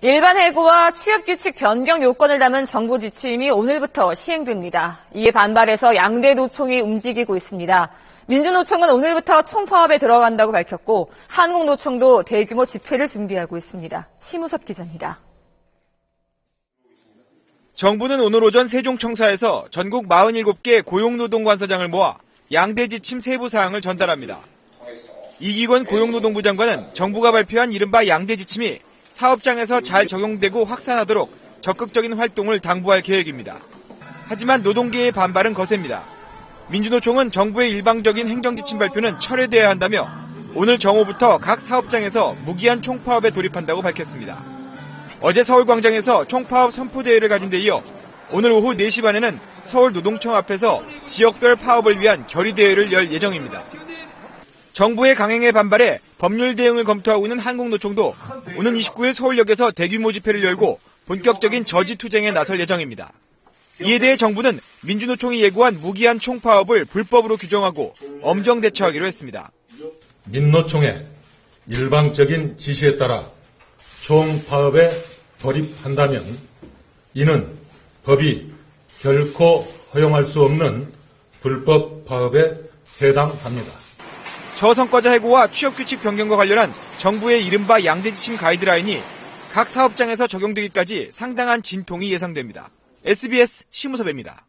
일반 해고와 취업 규칙 변경 요건을 담은 정부 지침이 오늘부터 시행됩니다. 이에 반발해서 양대 노총이 움직이고 있습니다. 민주노총은 오늘부터 총파업에 들어간다고 밝혔고 한국노총도 대규모 집회를 준비하고 있습니다. 심우섭 기자입니다. 정부는 오늘 오전 세종청사에서 전국 47개 고용노동관서장을 모아 양대 지침 세부 사항을 전달합니다. 이기권 고용노동부 장관은 정부가 발표한 이른바 양대 지침이 사업장에서 잘 적용되고 확산하도록 적극적인 활동을 당부할 계획입니다. 하지만 노동계의 반발은 거셉니다. 민주노총은 정부의 일방적인 행정지침 발표는 철회돼야 한다며 오늘 정오부터 각 사업장에서 무기한 총파업에 돌입한다고 밝혔습니다. 어제 서울광장에서 총파업 선포대회를 가진 데 이어 오늘 오후 4시 반에는 서울노동청 앞에서 지역별 파업을 위한 결의대회를 열 예정입니다. 정부의 강행에 반발해 법률 대응을 검토하고 있는 한국노총도 오는 29일 서울역에서 대규모 집회를 열고 본격적인 저지 투쟁에 나설 예정입니다. 이에 대해 정부는 민주노총이 예고한 무기한 총파업을 불법으로 규정하고 엄정 대처하기로 했습니다. 민노총의 일방적인 지시에 따라 총파업에 돌입한다면 이는 법이 결코 허용할 수 없는 불법 파업에 해당합니다. 저성과자 해고와 취업규칙 변경과 관련한 정부의 이른바 양대지침 가이드라인이 각 사업장에서 적용되기까지 상당한 진통이 예상됩니다. SBS 심우섭입니다.